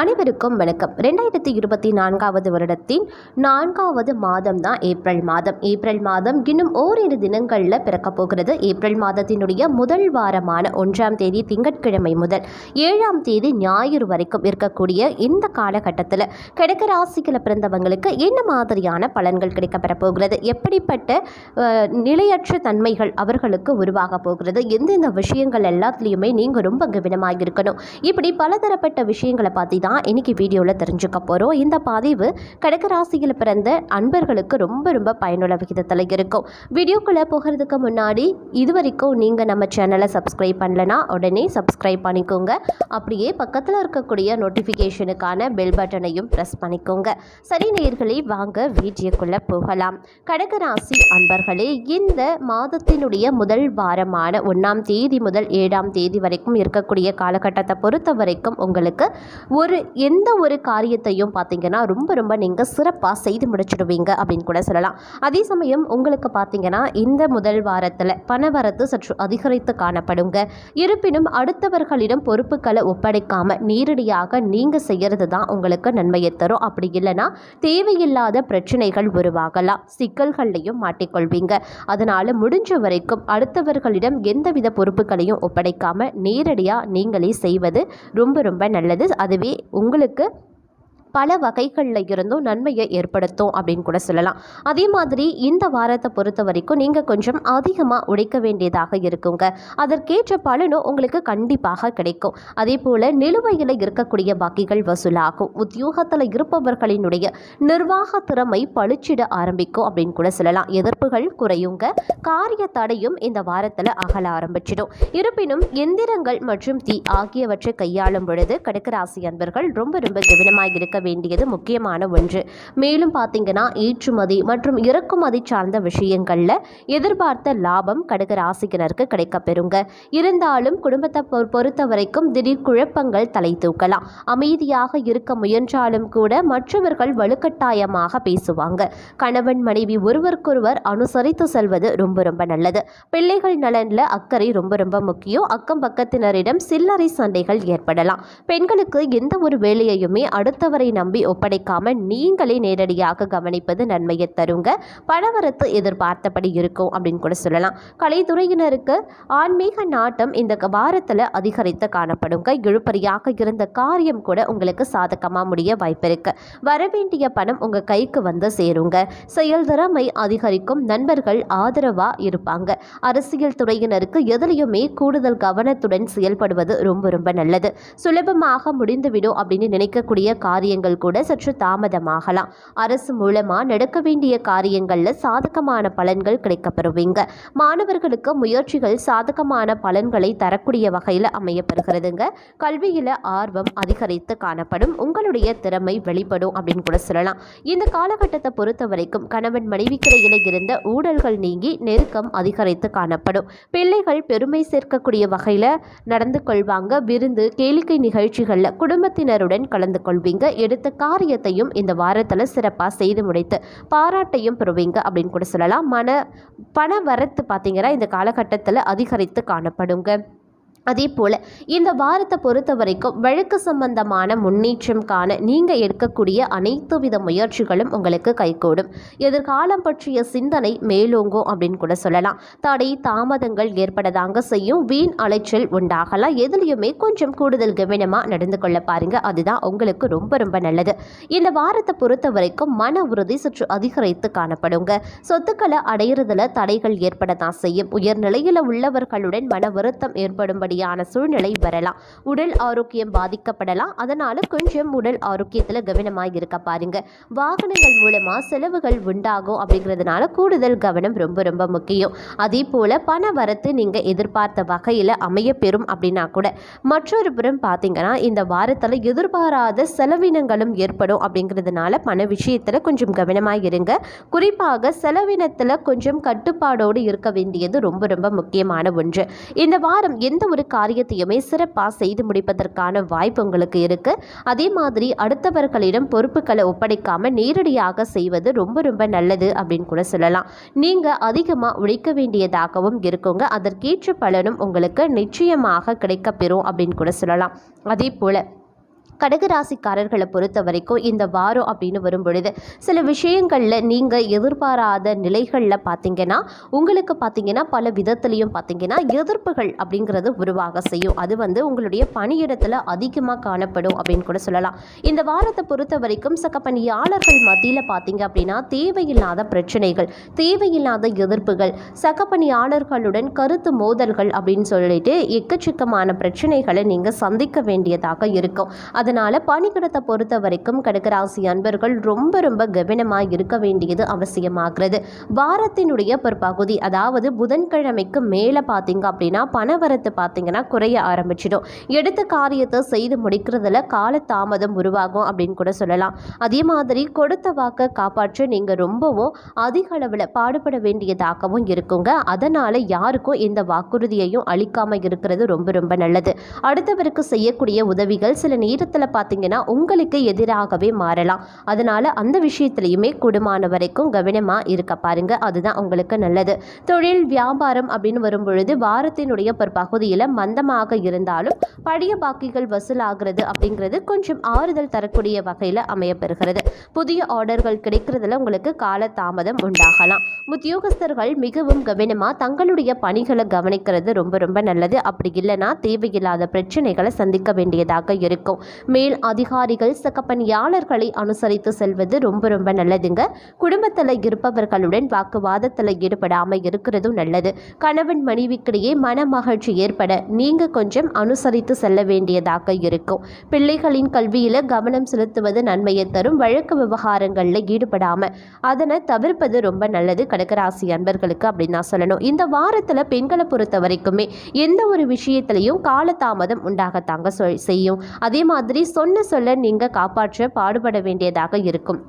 அனைவருக்கும் வணக்கம். ரெண்டாயிரத்தி இருபத்தி நான்காவது வருடத்தின் நான்காவது மாதம் தான் ஏப்ரல் மாதம். ஏப்ரல் மாதம் இன்னும் ஓரிரு தினங்களில் பிறக்கப் போகிறது. ஏப்ரல் மாதத்தினுடைய முதல் வாரமான ஒன்றாம் தேதி திங்கட்கிழமை முதல் ஏழாம் தேதி ஞாயிறு வரைக்கும் இருக்கக்கூடிய இந்த காலகட்டத்தில் கிடைக்க ராசிகளை பிறந்தவங்களுக்கு என்ன மாதிரியான பலன்கள் கிடைக்கப்பெற போகிறது? எப்படிப்பட்ட நிலையற்ற தன்மைகள் அவர்களுக்கு உருவாக போகிறது? எந்தெந்த விஷயங்கள் எல்லாத்துலேயுமே நீங்கள் ரொம்ப கவனமாக இருக்கணும். இப்படி பலதரப்பட்ட விஷயங்களை பார்த்து தான் இன்னைக்கு வீடியோவில் தெரிஞ்சுக்க போகிறோம் இந்த பதிவு கடக ராசியில் பிறந்த அன்பர்களுக்கு ரொம்ப ரொம்ப பயனுள்ள விகிதத்தில் இருக்கும். வீடியோக்குள்ளே போகிறதுக்கு முன்னாடி இது வரைக்கும் நீங்கள் நம்ம சேனலை சப்ஸ்கிரைப் பண்ணலனா உடனே சப்ஸ்கிரைப் பண்ணிக்கோங்க. அப்படியே பக்கத்தில் இருக்கக்கூடிய நோட்டிஃபிகேஷனுக்கான பெல் பட்டனையும் ப்ரெஸ் பண்ணிக்கோங்க. சரி நேர்களை வாங்க வீடியோக்குள்ளே போகலாம். கடகராசி அன்பர்களே இந்த மாதத்தினுடைய முதல் வாரமான ஒன்றாம் தேதி முதல் ஏழாம் தேதி வரைக்கும் இருக்கக்கூடிய காலகட்டத்தை பொறுத்த வரைக்கும் உங்களுக்கு ஒரு எந்த ஒரு காரியத்தையும் பார்த்தீங்கன்னா ரொம்ப ரொம்ப நீங்கள் சிறப்பாக செய்து முடிச்சிடுவீங்க அப்படின்னு கூட சொல்லலாம். அதே சமயம் உங்களுக்கு பார்த்தீங்கன்னா இந்த முதல் வாரத்தில் பணவரத்து சற்று அதிகரித்து காணப்படுங்க. இருப்பினும் அடுத்தவர்களிடம் பொறுப்புகளை ஒப்படைக்காமல் நேரடியாக நீங்கள் செய்கிறது தான் உங்களுக்கு நன்மையை தரும். அப்படி இல்லைன்னா தேவையில்லாத பிரச்சனைகள் உருவாகலாம். சிக்கல்கள்லையும் மாட்டிக்கொள்வீங்க. அதனால் முடிஞ்ச வரைக்கும் அடுத்தவர்களிடம் எந்தவித பொறுப்புகளையும் ஒப்படைக்காமல் நேரடியாக நீங்களே செய்வது ரொம்ப ரொம்ப நல்லது. அதுவே உங்களுக்கு பல வகைகளில் இருந்தும் நன்மையை ஏற்படுத்தும் அப்படின்னு கூட சொல்லலாம். அதே மாதிரி இந்த வாரத்தை பொறுத்த வரைக்கும் நீங்கள் கொஞ்சம் அதிகமாக உழைக்க வேண்டியதாக இருக்குங்க. அதற்கேற்ற பலனும் உங்களுக்கு கண்டிப்பாக கிடைக்கும். அதே போல் நிலுவையில் இருக்கக்கூடிய பாக்கிகள் வசூலாகும். உத்தியோகத்தில் இருப்பவர்களினுடைய நிர்வாக திறமை பளிச்சிட ஆரம்பிக்கும் அப்படின்னு கூட சொல்லலாம். எதிர்ப்புகள் குறையுங்க. காரிய தடையும் இந்த வாரத்தில் அகல ஆரம்பிச்சிடும். இருப்பினும் எந்திரங்கள் மற்றும் தீ ஆகியவற்றை கையாளும் பொழுது கடகராசி அன்பர்கள் ரொம்ப ரொம்ப கவனமாக இருக்க வேண்டியது முக்கியமான ஒன்று. மேலும் பார்த்தீங்கன்னா ஏற்றுமதி மற்றும் இறக்குமதி சார்ந்த விஷயங்களில் எதிர்பார்த்த லாபம் கடக ராசிக்கினருக்கு கிடைக்கப்பெறுங்க. இருந்தாலும் குடும்பத்தை பொறுத்த வரைக்கும் திடீர் குழப்பங்கள் தலை தூக்கலாம். அமைதியாக இருக்க முயன்றாலும் கூட மற்றவர்கள் வலுக்கட்டாயமாக பேசுவாங்க. கணவன் மனைவி ஒருவருக்கொருவர் அனுசரித்து செல்வது ரொம்ப ரொம்ப நல்லது. பிள்ளைகள் நலனில் அக்கறை ரொம்ப ரொம்ப முக்கியம். அக்கம் பக்கத்தினரிடம் சில்லறை சண்டைகள் ஏற்படலாம். பெண்களுக்கு எந்த ஒரு வேலையையுமே அடுத்தவரை நம்பி ஒப்படைக்காம நீங்களே நேரடியாக கவனிப்பது நன்மையை தருங்க. பணவரத்து எதிர்பார்த்தபடி இருக்கும் அப்படின்னு கூட சொல்லலாம். கலைத்துறையினருக்கு ஆன்மீக நாட்டம் இந்த வாரத்தில் அதிகரித்து காணப்படுங்க. இழுப்பறியாக இருந்த காரியம் கூட உங்களுக்கு சாதகமாக முடிய வாய்ப்பு இருக்கு. வரவேண்டிய பணம் உங்கள் கைக்கு வந்து சேருங்க. செயல் திறமை அதிகரிக்கும். நண்பர்கள் ஆதரவாக இருப்பாங்க. அரசியல் துறையினருக்கு எதிலையுமே கூடுதல் கவனத்துடன் செயல்படுவது ரொம்ப ரொம்ப நல்லது. சுலபமாக முடிந்துவிடும் அப்படின்னு நினைக்கக்கூடிய காரியங்கள் கூட சற்று தாமதமாகலாம். அரசு மூலமாக நடக்க வேண்டிய காரியங்களில் சாதகமான பலன்கள் கிடைக்கப்பெறுவீங்க. மாணவர்களுக்கு முயற்சிகள் சாதகமான பலன்களை தரக்கூடிய வகையில் அமையப்பெறுகிறதுங்க. கல்வியில் ஆர்வம் அதிகரித்து காணப்படும். உங்களுடைய திறமை வெளிப்படும் அப்படின்னு கூட சொல்லலாம். இந்த காலகட்டத்தை பொறுத்த வரைக்கும் கணவன் மனைவிக்கிடையில இருந்த ஊழல்கள் நீங்கி நெருக்கம் அதிகரித்து காணப்படும். பிள்ளைகள் பெருமை சேர்க்கக்கூடிய வகையில் நடந்து கொள்வாங்க. விருந்து கேளிக்கை நிகழ்ச்சிகளில் குடும்பத்தினருடன் கலந்து கொள்வீங்க. எடுத்த காரியத்தையும் இந்த வாரத்தில் சிறப்பாக செய்து முடித்து பாராட்டையும் பெறுவீங்க அப்படின்னு கூட சொல்லலாம். மன பண வரத்து பார்த்தீங்கன்னா இந்த காலகட்டத்தில் அதிகரித்து காணப்படுங்க. அதே போல் இந்த வாரத்தை பொறுத்த வரைக்கும் வழக்கு சம்பந்தமான முன்னேற்றம் காண நீங்கள் எடுக்கக்கூடிய அனைத்து வித முயற்சிகளும் உங்களுக்கு கைகூடும். எதிர்காலம் பற்றிய சிந்தனை மேலோங்கும் அப்படின்னு கூட சொல்லலாம். தடை தாமதங்கள் ஏற்படதாங்க செய்யும். வீண் அலைச்சல் உண்டாகலாம். எதுலேயுமே கொஞ்சம் கூடுதல் கவனமாக நடந்து கொள்ள பாருங்க. அதுதான் உங்களுக்கு ரொம்ப ரொம்ப நல்லது. இந்த வாரத்தை பொறுத்த வரைக்கும் மன உறுதி சற்று அதிகரித்து காணப்படுங்க. சொத்துக்களை அடையிறதுல தடைகள் ஏற்பட தான் செய்யும். உயர்நிலையில் உள்ளவர்களுடன் மன வருத்தம் ஏற்படும்படியான சூழ்நிலை வரலாம். உடல் ஆரோக்கியம் பாதிக்கப்படலாம். அதனால கொஞ்சம் உடல் ஆரோக்கியத்தில் கவனமாக இருக்க பாருங்க. வாகனங்கள் மூலமா செலவுகள் உண்டாகும் அப்படிங்கிறதுனால கூடுதல் கவனம் ரொம்ப ரொம்ப முக்கியம். அதே போல பண வரத்து நீங்க எதிர்பார்த்த வகையில் அமைய பெறும் அப்படின்னா கூட மற்றொரு புறம் பார்த்தீங்கன்னா இந்த வாரத்தில் எதிர்பாராத செலவினங்களும் ஏற்படும் அப்படிங்கிறதுனால பண விஷயத்தில் கொஞ்சம் கவனமாக இருங்க. குறிப்பாக செலவினத்தில் கொஞ்சம் கட்டுப்பாடோடு இருக்க வேண்டியது ரொம்ப ரொம்ப முக்கியமான ஒன்று. இந்த வாரம் எந்த ஒரு காரியத்தையுமே சிறப்பாக செய்து முடிப்பதற்கான வாய்ப்பு உங்களுக்கு இருக்கு. அதே மாதிரி அடுத்தவர்களிடம் பொறுப்புகளை ஒப்படைக்காம நேரடியாக செய்வது ரொம்ப ரொம்ப நல்லது அப்படின்னு கூட சொல்லலாம். நீங்க அதிகமாக உழைக்க வேண்டியதாகவும் இருக்குங்க. அதற்கேற்ற பலனும் உங்களுக்கு நிச்சயமாக கிடைக்கப்பெறும் அப்படின்னு கூட சொல்லலாம். அதே போல கடகராசிக்காரர்களை பொறுத்த வரைக்கும் இந்த வாரம் அப்படின்னு வரும் பொழுது சில விஷயங்களில் நீங்கள் எதிர்பாராத நிலைகளில் பார்த்தீங்கன்னா உங்களுக்கு பார்த்தீங்கன்னா பல விதத்துலேயும் பார்த்தீங்கன்னா எதிர்ப்புகள் அப்படிங்கிறது உருவாக செய்யும். அது வந்து உங்களுடைய பணியிடத்தில் அதிகமாக காணப்படும் அப்படின்னு கூட சொல்லலாம். இந்த வாரத்தை பொறுத்த வரைக்கும் சக பணியாளர்கள் மத்தியில் பார்த்தீங்க அப்படின்னா தேவையில்லாத பிரச்சனைகள் தேவையில்லாத எதிர்ப்புகள் சக பணியாளர்களுடன் கருத்து மோதல்கள் அப்படின்னு சொல்லிட்டு எக்கச்சக்கமான பிரச்சனைகளை நீங்கள் சந்திக்க வேண்டியதாக இருக்கும். அது அதனால் பணிக்கிடத்தை பொறுத்த வரைக்கும் கடகராசி அன்பர்கள் ரொம்ப ரொம்ப கவனமாக இருக்க வேண்டியது அவசியமாகிறது. வாரத்தினுடைய பிற்பகுதி அதாவது புதன்கிழமைக்கு மேலே பார்த்தீங்க அப்படின்னா பணவரத்து பார்த்தீங்கன்னா குறைய ஆரம்பிச்சிடும். எடுத்த காரியத்தை செய்து முடிக்கிறதுல காலதாமதம் உருவாகும் அப்படின்னு கூட சொல்லலாம். அதே மாதிரி கொடுத்த வாக்கை காப்பாற்ற நீங்கள் ரொம்பவும் அதிக அளவில் பாடுபட வேண்டியதாகவும் இருக்குங்க. அதனால் யாருக்கும் இந்த வாக்குறுதியையும் அளிக்காமல் இருக்கிறது ரொம்ப ரொம்ப நல்லது. அடுத்தவருக்கு செய்யக்கூடிய உதவிகள் சில நேரத்தில் பார்த்தீங்கன்னா உங்களுக்கு எதிராகவே மாறலாம். அதனால் அந்த விஷயத்துலையுமே கூடுமான வரைக்கும் கவனமாக இருக்க பாருங்க. அதுதான் உங்களுக்கு நல்லது. தொழில் வியாபாரம் அப்படின்னு வரும்பொழுது வாரத்தினுடைய ஒரு பகுதியில் மந்தமாக இருந்தாலும் பழைய பாக்கிகள் வசூலாகிறது அப்படிங்கிறது கொஞ்சம் ஆறுதல் தரக்கூடிய வகையில் அமையப்பெறுகிறது. புதிய ஆர்டர்கள் கிடைக்கிறதுல உங்களுக்கு கால தாமதம் உண்டாகலாம். உத்தியோகஸ்தர்கள் மிகவும் கவனமாக தங்களுடைய பணிகளை கவனிக்கிறது ரொம்ப ரொம்ப நல்லது. அப்படி இல்லைன்னா தேவையில்லாத பிரச்சனைகளை சந்திக்க வேண்டியதாக இருக்கும். மேல் அதிகாரிகள் சக பணியாளர்களை அனுசரித்து செல்வது ரொம்ப ரொம்ப நல்லதுங்க. குடும்பத்தில் இருப்பவர்களுடன் வாக்குவாதத்தில் ஈடுபடாமல் இருக்கிறதும் நல்லது. கணவன் மனைவிக்கிடையே மன மகிழ்ச்சி ஏற்பட நீங்கள் கொஞ்சம் அனுசரித்து செல்ல வேண்டியதாக இருக்கும். பிள்ளைகளின் கல்வியில் கவனம் செலுத்துவது நன்மையை தரும். வழக்கு விவகாரங்களில் ஈடுபடாமல் அதனை தவிர்ப்பது ரொம்ப நல்லது. கடகராசி அன்பர்களுக்கு அப்படின்னு நான் சொல்லணும். இந்த வாரத்தில் பெண்களை பொறுத்த வரைக்குமே எந்த ஒரு விஷயத்திலையும் காலதாமதம் உண்டாகத்தாங்க சொல் செய்யும். அதே மாதிரி சொன்ன சொல்ல நீங்கள் காப்பாற்ற பாடுபட வேண்டியதாக இருக்கும்.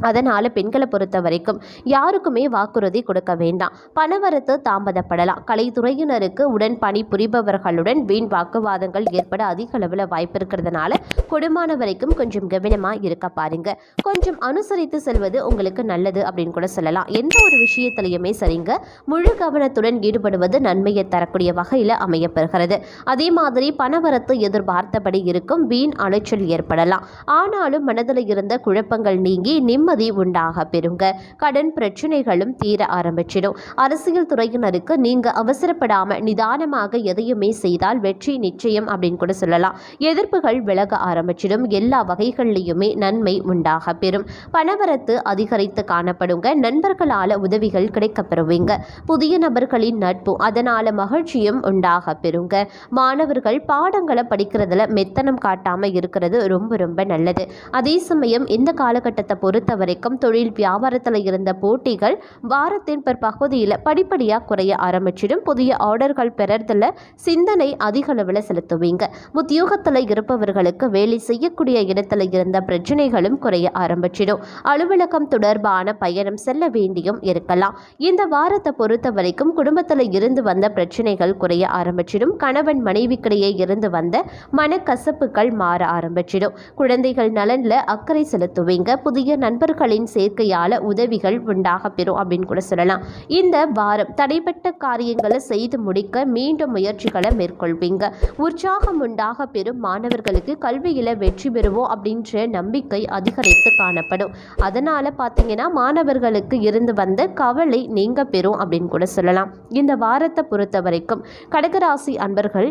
அதனால் பெண்களை பொறுத்த வரைக்கும் யாருக்குமே வாக்குறுதி கொடுக்க வேண்டாம். பணவரத்து தாமதப்படலாம். கலைத்துறையினருக்கு உடன் பணி புரிபவர்களுடன் வீண் வாக்குவாதங்கள் ஏற்பட அதிக அளவில் வாய்ப்பு இருக்கிறதுனால கொடுமான வரைக்கும் கொஞ்சம் கவனமாக இருக்க பாருங்க. கொஞ்சம் அனுசரித்து செல்வது உங்களுக்கு நல்லது அப்படின்னு கூட சொல்லலாம். எந்த ஒரு விஷயத்திலையுமே சரிங்க. முழு கவனத்துடன் ஈடுபடுவது நன்மையை தரக்கூடிய வகையில் அமையப்பெறுகிறது. அதே மாதிரி பணவரத்து எதிர்பார்த்தபடி இருக்கும் வீண் அலைச்சல் ஏற்படலாம். ஆனாலும் மனதில் இருந்த குழப்பங்கள் நீங்கி நிம் நிம்மதி உண்டாக பெறுங்க. கடன் பிரச்சனைகளும் தீர ஆரம்பிச்சிடும். அரசியல் துறையினருக்கு நீங்க அவசரப்படாம நிதானமாக எதையுமே செய்தால் வெற்றி நிச்சயம் அப்படின்னு கூட சொல்லலாம். எதிர்ப்புகள் விலக ஆரம்பிச்சிடும். எல்லா வகைகள்லையுமே நன்மை உண்டாக பெறும். பணவரத்து அதிகரித்து காணப்படுங்க. நண்பர்களால உதவிகள் கிடைக்க பெறுவீங்க புதிய நபர்களின் நட்பும் அதனால மகிழ்ச்சியும் உண்டாக பெறுங்க. மாணவர்கள் பாடங்களை படிக்கிறதுல மெத்தனம் காட்டாம இருக்கிறது ரொம்ப ரொம்ப நல்லது. அதே சமயம் இந்த காலகட்டத்தை பொறுத்த வரைக்கும் தொழில் வியாபாரத்தில் இருந்த போட்டிகள் வாரத்தின் பிற்பகுதியில் படிப்படியாக குறைய ஆரம்பிச்சிடும். புதிய ஆர்டர்கள் பெறறதில் சிந்தனை அதிக அளவில் செலுத்துவீங்க. உத்தியோகத்தில் இருப்பவர்களுக்கு வேலை செய்யக்கூடிய இடத்துல இருந்த பிரச்சனைகளும் குறைய ஆரம்பிச்சிடும். அலுவலகம் தொடர்பான பயணம் செல்ல வேண்டியும் இருக்கலாம். இந்த வாரத்தை பொறுத்த வரைக்கும் குடும்பத்தில் இருந்து வந்த பிரச்சனைகள் குறைய ஆரம்பிச்சிடும். கணவன் மனைவிக்கிடையே இருந்து வந்த மனக்கசப்புகள் மாற ஆரம்பிச்சிடும். குழந்தைகள் நலனில் அக்கறை செலுத்துவீங்க. புதிய நண்பர்களின் சேர்க்கையால் உதவிகள் உண்டாக பெறும் அப்படின்னு கூட சொல்லலாம். இந்த வாரம் தடைப்பட்ட காரியங்களை செய்து முடிக்க மீண்டும் முயற்சிகளை மேற்கொள்வீங்க. உற்சாகம் உண்டாக பெறும் மாணவர்களுக்கு கல்வியில் வெற்றி பெறுவோம் அப்படின்ற நம்பிக்கை அதிகரித்து காணப்படும். அதனால் பார்த்தீங்கன்னா மாணவர்களுக்கு இருந்து வந்த கவலை நீங்க பெறும் அப்படின்னு கூட சொல்லலாம். இந்த வாரத்தை பொறுத்த வரைக்கும் கடகராசி அன்பர்கள்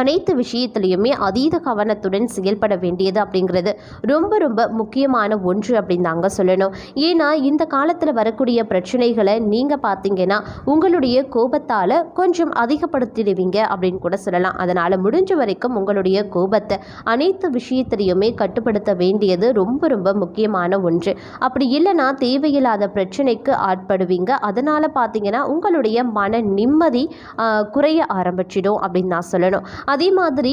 அனைத்து விஷயத்துலையுமே அதீத கவனத்துடன் செயல்பட வேண்டியது அப்படிங்கிறது ரொம்ப ரொம்ப முக்கியமான ஒன்று அப்படின்னு தாங்க சொல்லணும். ஏன்னா இந்த காலத்தில் வரக்கூடிய பிரச்சனைகளை நீங்கள் பார்த்தீங்கன்னா உங்களுடைய கோபத்தால் கொஞ்சம் அதிகப்படுத்திடுவீங்க அப்படின்னு கூட சொல்லலாம். அதனால் முடிஞ்ச வரைக்கும் உங்களுடைய கோபத்தை அனைத்து விஷயத்திலையுமே கட்டுப்படுத்த வேண்டியது ரொம்ப ரொம்ப முக்கியமான ஒன்று. அப்படி இல்லைன்னா தேவையில்லாத பிரச்சனைக்கு ஆட்படுவீங்க. அதனால் பார்த்தீங்கன்னா உங்களுடைய மன நிம்மதி குறைய ஆரம்பிச்சிடும் அப்படின்னு நான் சொல்லணும். அதே மாதிரி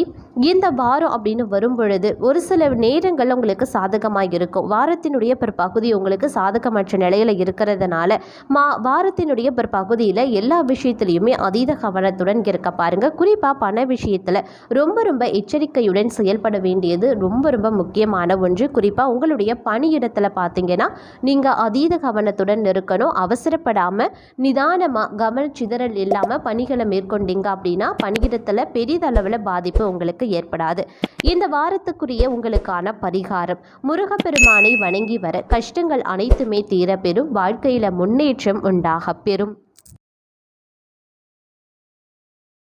இந்த வாரம் அப்படின்னு வரும் பொழுது ஒரு சில நேரங்கள் உங்களுக்கு சாதகமாக இருக்கும். வாரத்தினுடைய பிற பகுதி உங்களுக்கு சாதகமற்ற நிலையில் இருக்கிறதுனால மா வாரத்தினுடைய பிற்பகுதியில் எல்லா விஷயத்துலையுமே அதீத கவனத்துடன் இருக்க பாருங்கள் குறிப்பாக பண விஷயத்தில் ரொம்ப ரொம்ப எச்சரிக்கையுடன் செயல்பட வேண்டியது ரொம்ப ரொம்ப முக்கியமான ஒன்று. குறிப்பாக உங்களுடைய பணியிடத்தில் பார்த்தீங்கன்னா நீங்கள் அதீத கவனத்துடன் இருக்கணும். அவசரப்படாமல் நிதானமாக கவனச்சிதறல் இல்லாமல் பணிகளை மேற்கொண்டீங்க அப்படின்னா பணியிடத்தில் பெரிதளவு அளவில் பாதிப்பு உங்களுக்கு ஏற்படாது. இந்த வாரத்துக்குரிய உங்களுக்கான பரிகாரம் முருகப்பெருமானை வணங்கி வர கஷ்டங்கள் அனைத்துமே தீரப்பெறும் வாழ்க்கையில் முன்னேற்றம் உண்டாகப் பெறும்.